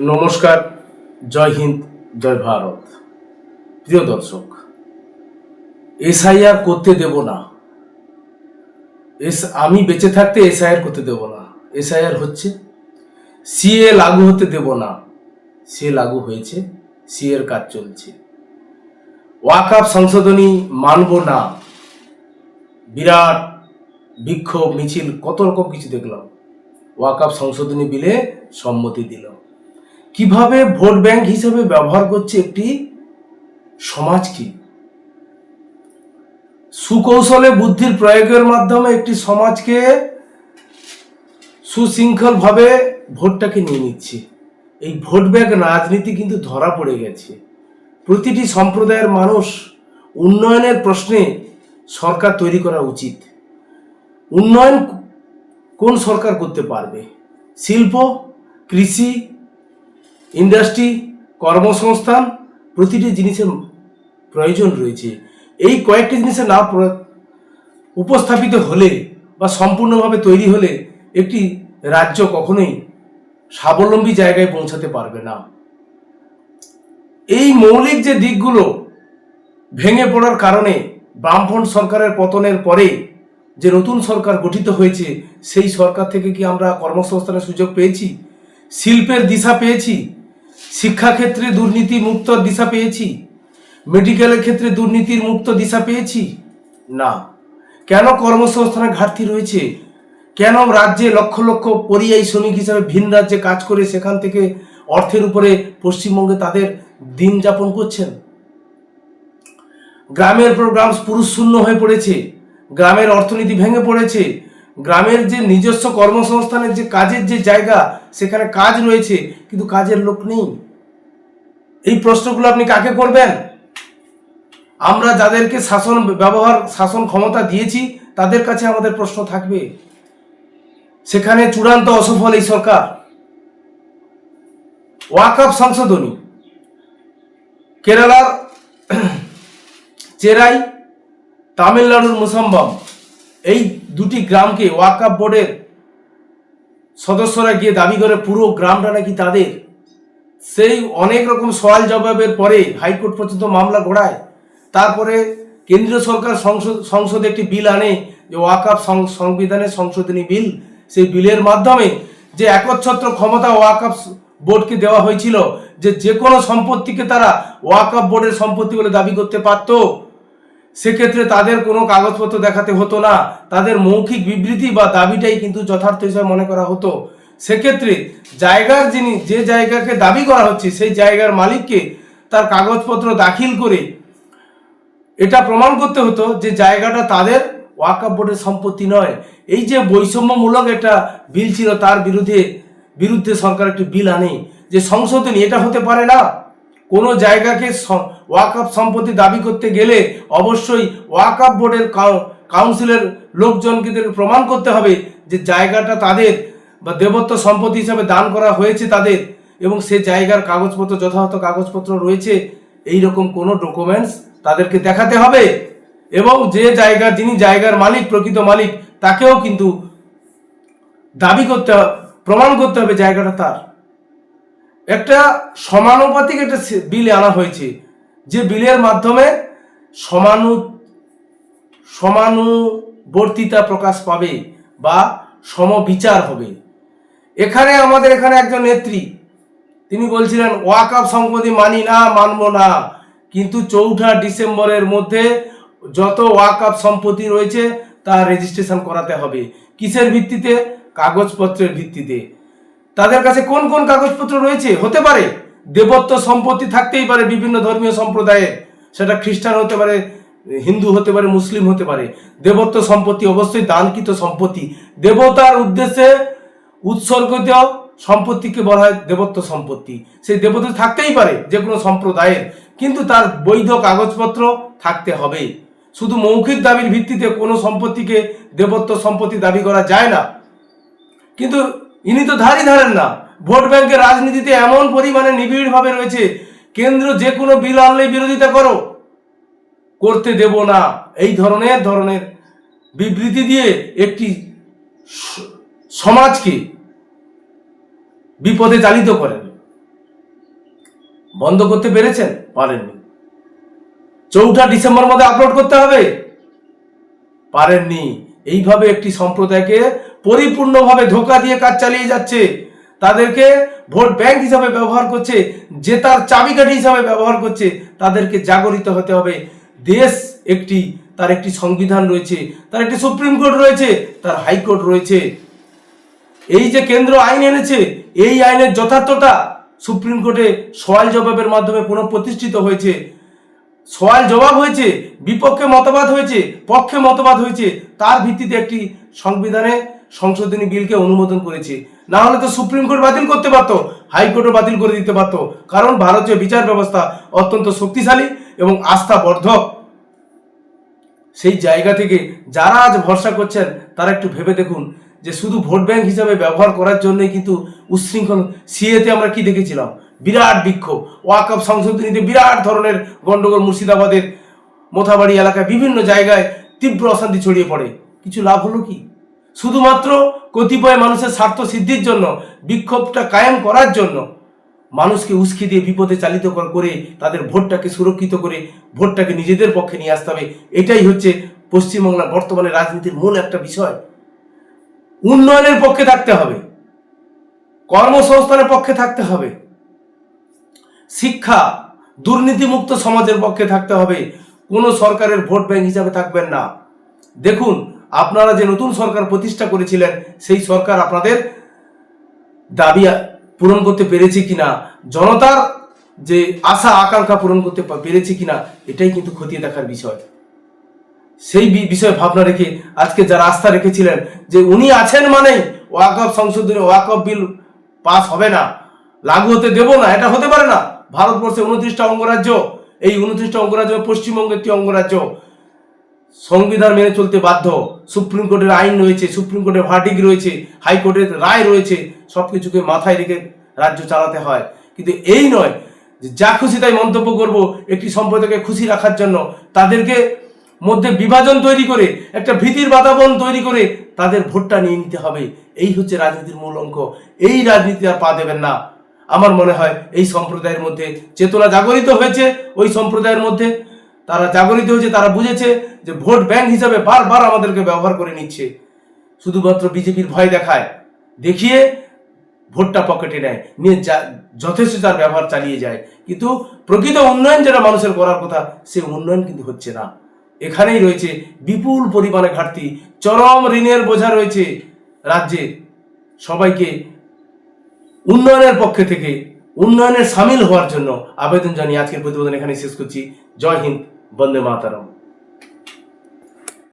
নমস্কার, জয় হিন্দ, জয় ভারত। প্রিয় দর্শক, এসআইআর করতে দেব না। এস আমি বেঁচে থাকতে এসআইআর করতে দেব না। এসআইআর হচ্ছে, সিএ লাগু হতে দেব না। সিএ লাগু হয়েছে, সিএ এর কাজ চলছে। ওয়াকআপ সংশোধনী মানব না। বিরাট বিক্ষোভ, মিছিল, কত রকম কিছু দেখলাম। ওয়াকআপ সংশোধনী বিলে সম্মতি দিল। কীভাবে ভোট ব্যাংক হিসেবে ব্যবহার করছে একটি সমাজকে? সুকৌশলে বুদ্ধির প্রয়োগের মাধ্যমে একটি সমাজকে সুশৃঙ্খলভাবে ভোটটাকে নিয়ে নিচ্ছে। এই ভোট ব্যাংক রাজনীতি কিন্তু ধরা পড়ে গেছে। প্রতিটি সম্প্রদায়ের মানুষ উন্নয়নের প্রশ্নে সরকার তৈরি করা উচিত। উন্নয়ন কোন সরকার করতে পারবে? শিল্প, কৃষি ইন্ডাস্ট্রি, কর্মসংস্থান, প্রতিটি জিনিসের প্রয়োজন রয়েছে। এই কয়েকটি জিনিসের না উপস্থাপিত হলে বা সম্পূর্ণভাবে তৈরি হলে একটি রাজ্য কখনোই স্বাবলম্বী জায়গায় পৌঁছাতে পারবে না। এই মৌলিক যে দিকগুলো ভেঙে পড়ার কারণে বামফ্রন্ট সরকারের পতনের পরে যে নতুন সরকার গঠিত হয়েছে, সেই সরকার থেকে কি আমরা কর্মসংস্থানের সুযোগ পেয়েছি? শিল্পের দিশা পেয়েছি? শিক্ষাক্ষেত্রে দুর্নীতি মুক্ত দিশা পেয়েছি? মেডিকেলের ক্ষেত্রে দুর্নীতির মুক্ত দিশা পেয়েছি? না। কেন কর্মসংস্থানের ঘাটতি রয়েছে? কেন রাজ্যে লক্ষ লক্ষ পরিযায়ী শ্রমিক হিসাবে ভিন রাজ্যে কাজ করে সেখান থেকে অর্থের উপরে পশ্চিমবঙ্গে তাদের দিন যাপন করছেন? গ্রামের পর গ্রাম পুরুষ শূন্য হয়ে পড়েছে। গ্রামের অর্থনীতি ভেঙে পড়েছে। গ্রামের যে নিজস্ব কর্মসংস্থানের যে কাজের যে জায়গা, সেখানে কাজ রয়েছে, কিন্তু কাজের লোক নেই। এই প্রশ্নগুলো আপনি কাকে করবেন? আমরা যাদেরকে শাসন ব্যবহার, শাসন ক্ষমতা দিয়েছি, তাদের কাছে আমাদের প্রশ্ন থাকবে। সেখানে চূড়ান্ত অসফল এই সরকার। ওয়াকআপ সংশোধনী। কেরালার চেরাই, তামিলনাড়ুর মুসাম্বাম, এই দুটি গ্রামকে ওয়াকআপ বোর্ডের সদস্যরা গিয়ে দাবি করে, পুরো গ্রামটা নাকি তাদের। সেই অনেক রকম সওয়াল জবাবের পরে হাইকোর্ট পর্যন্ত মামলা ঘোড়ায়। তারপরে কেন্দ্রীয় সরকার সংসদ একটি বিল আনে, যে ওয়াকআপ সং- সংবিধানের সংশোধনী বিল। সেই বিলের মাধ্যমে যে একচ্ছত্র ক্ষমতা ওয়াকআপ বোর্ডকে দেওয়া হয়েছিল, যে যে কোনো সম্পত্তিকে তারা ওয়াকআপ বোর্ডের সম্পত্তি বলে দাবি করতে পারতো, সেক্ষেত্রে তাদের কোনো কাগজপত্র দেখাতে হতো না। তাদের মৌখিক বিবৃতি বা দাবিটাই কিন্তু যথার্থ হিসাবে মনে করা হতো। সেক্ষেত্রে জায়গার যিনি যে জায়গাকে দাবি করা হচ্ছে, সেই জায়গার মালিককে তার কাগজপত্র দাখিল করে এটা প্রমাণ করতে হতো যে জায়গাটা তাদের ওয়াকআপ বোর্ডের সম্পত্তি নয়। এই যে বৈষম্যমূলক একটা বিল ছিল, তার বিরুদ্ধে বিরুদ্ধে সরকার একটি বিল আনে। যে সংশোধনী, এটা হতে পারে না। কোনো জায়গাকে ওয়াকআপ সম্পত্তি দাবি করতে গেলে অবশ্যই ওয়াকআপ বোর্ডের কাউ- কাউন্সিলের লোকজনকে প্রমাণ করতে হবে যে জায়গাটা তাদের বা দেবত্ব সম্পত্তি হিসাবে দান করা হয়েছে তাদের এবং সে জায়গার কাগজপত্র, যথাযথ কাগজপত্র রয়েছে এই রকম কোনো ডকুমেন্টস তাদেরকে দেখাতে হবে। এবং যে জায়গার যিনি জায়গার মালিক, প্রকৃত মালিক, তাকেও কিন্তু দাবি করতে প্রমাণ করতে হবে জায়গাটা তার। একটা সমানুপাতিক একটা বিল আনা হয়েছে, যে বিলের মাধ্যমে সমানু, সমানুবর্তিতা প্রকাশ পাবে বা সমবিচার হবে। এখানে আমাদের এখানে একজন নেত্রী, তিনি বলছিলেন ওয়াকআপ সম্পত্তি মানি না, মানব না। কিন্তু চৌঠা ডিসেম্বরের মধ্যে যত ওয়াকআপ সম্পত্তি রয়েছে, তা রেজিস্ট্রেশন করাতে হবে। কিসের ভিত্তিতে? কাগজপত্রের ভিত্তিতে। তাদের কাছে কোন কোন কাগজপত্র রয়েছে? হতে পারে, দেবত্ব সম্পত্তি থাকতেই পারে বিভিন্ন ধর্মীয় সম্প্রদায়ে সেটা খ্রিস্টান হতে পারে, হিন্দু হতে পারে, মুসলিম হতে পারে। দেবত্ব সম্পত্তি অবশ্যই দানকৃত সম্পত্তি। দেবতার উদ্দেশ্যে উৎসর্গিত সম্পত্তিকে বলা হয় দেবত্ব সম্পত্তি। সেই দেবত্ব থাকতেই পারে যে কোনো সম্প্রদায়ের। কিন্তু তার বৈধ কাগজপত্র থাকতে হবে। শুধু মৌখিক দাবির ভিত্তিতে কোনো সম্পত্তিকে দেবত্ব সম্পত্তি দাবি করা যায় না। কিন্তু ইনি তো ধারই ধারেন না। ভোট ব্যাংকের রাজনীতিতে এমন পরিমাণে নিবিড়ভাবে রয়েছে, কেন্দ্র যে কোনো বিল আনলেই বিরোধিতা করো। করতে দেব না। এই ধরনের ধরনের বিবৃতি দিয়ে একটি সমাজকে বিপদে চালিত করেন। বন্ধ করতে পেরেছেন? পারেননি। চৌঠা ডিসেম্বর মধ্যে আপলোড করতে হবে? পারেননি। এইভাবে একটি সম্প্রদায়কে পরিপূর্ণভাবে ধোকা দিয়ে কাজ চালিয়ে যাচ্ছে। তাদেরকে ভোট ব্যাংক হিসাবে ব্যবহার করছে যে তার চাবিকাঠি হিসাবে ব্যবহার করছে, তাদেরকে জাগরিত হতে হবে। দেশ একটি, তার একটি সংবিধান রয়েছে, তার একটি সুপ্রিম কোর্ট রয়েছে, তার হাইকোর্ট রয়েছে। এই যে কেন্দ্র আইন এনেছে, এই আইনের যথার্থতা সুপ্রিম কোর্টে সওয়াল জবাবের মাধ্যমে পুনঃপ্রতিষ্ঠিত হয়েছে। সওয়াল জবাব হয়েছে, বিপক্ষে মতবাদ হয়েছে, পক্ষে মতবাদ হয়েছে, তার ভিত্তিতে একটি সংবিধানে সংশোধনী বিলকে অনুমোদন করেছে। না হলে তো সুপ্রিম কোর্ট বাতিল করতে পারতো, হাইকোর্টও বাতিল করে দিতে পারতো, কারণ ভারতীয় বিচার ব্যবস্থা অত্যন্ত শক্তিশালী এবং আস্থাবর্ধক। সেই জায়গা থেকে যারা আজ ভরসা করছেন, তারা একটু ভেবে দেখুন যে শুধু ভোট ব্যাংক হিসাবে ব্যবহার করার জন্যই কিন্তু উচ্ছৃঙ্খল সিএতে আমরা কি দেখেছিলাম? বিরাট বিক্ষোভ। ওয়াকআপ সংশোধনীতে বিরাট ধরনের গন্ডগোল মুর্শিদাবাদের মোথাবাড়ি এলাকায় বিভিন্ন জায়গায় তীব্র অশান্তি ছড়িয়ে পড়ে। কিছু লাভ হলো কি? শুধুমাত্র কতিপয় মানুষের স্বার্থ সিদ্ধির জন্য, বিক্ষোভটা কায়েম করার জন্য মানুষকে উস্কে দিয়ে বিপদে চালিত করে তাদের ভোটটাকে সুরক্ষিত করে ভোটটাকে নিজেদের পক্ষে নিয়ে আসতে হবে। এটাই হচ্ছে পশ্চিমবাংলার বর্তমানে রাজনীতির মূল একটা বিষয়। উন্নয়নের পক্ষে থাকতে হবে, কর্মসংস্থানের পক্ষে থাকতে হবে, শিক্ষা, দুর্নীতিমুক্ত সমাজের পক্ষে থাকতে হবে, কোনো সরকারের ভোট ব্যাংক হিসাবে থাকবেন না। দেখুন, আপনারা যে নতুন সরকার প্রতিষ্ঠা করেছিলেন, সেই সরকার আপনাদের দাবি পূরণ করতে পেরেছে কিনা, জনতার যে আশা, আকাঙ্ক্ষা পূরণ করতে পেরেছে কিনা, এটাই কিন্তু খতিয়ে দেখার বিষয়। সেই বিষয়ে ভাবনা রেখে আজকে যারা আস্থা রেখেছিলেন যে উনি আছেন মানেই ওয়াকফ সংশোধনী ওয়াকফ বিল পাস হবে না। লাগু হতে দেব না, এটা হতে পারে না। ভারতবর্ষে উনত্রিশটা অঙ্গরাজ্য, এই উনত্রিশটা অঙ্গরাজ্য পশ্চিমবঙ্গ একটি অঙ্গরাজ্য। সংবিধান মেনে চলতে বাধ্য। সুপ্রিম কোর্টের আইন রয়েছে, সুপ্রিম কোর্টের ভার্ডিক রয়েছে হাইকোর্টের রায় রয়েছে সব কিছুকে মাথায় রেখে রাজ্য চালাতে হয়। কিন্তু এই নয় যা খুশি তাই মন্তব্য করব, একটি সম্প্রদায়কে খুশি রাখার জন্য তাদেরকে মধ্যে বিভাজন তৈরি করে, একটা ভীতির বাতাবরণ তৈরি করে তাদের ভোটটা নিয়ে নিতে হবে। এই হচ্ছে রাজনীতির মূল অঙ্ক। এই রাজনীতি আর পা দেবেন না। আমার মনে হয় এই সম্প্রদায়ের মধ্যে চেতনা জাগরিত হয়েছে। ওই সম্প্রদায়ের মধ্যে তারা জাগরিত হয়েছে, তারা বুঝেছে যে ভোট ব্যাংক হিসাবে বারবার আমাদেরকে ব্যবহার করে নিচ্ছে। শুধুমাত্র বিজেপির ভয় দেখায়, দেখিয়ে ভোটটা পকেটে নেয়, নিয়ে যথেষ্ট তার ব্যবহার চালিয়ে যায়। কিন্তু প্রকৃত উন্নয়ন যেটা মানুষের করার কথা, সে উন্নয়ন কিন্তু হচ্ছে না। এখানেই রয়েছে বিপুল পরিমাণে ঘাটতি, চরম ঋণের বোঝা রয়েছে রাজ্যে। সবাইকে উন্নয়নের পক্ষে থেকে উন্নয়নের সামিল হওয়ার জন্য আবেদন জানিয়ে আজকের প্রতিবেদন এখানে শেষ করছি। জয় হিন্দ, বন্দে মাতারম।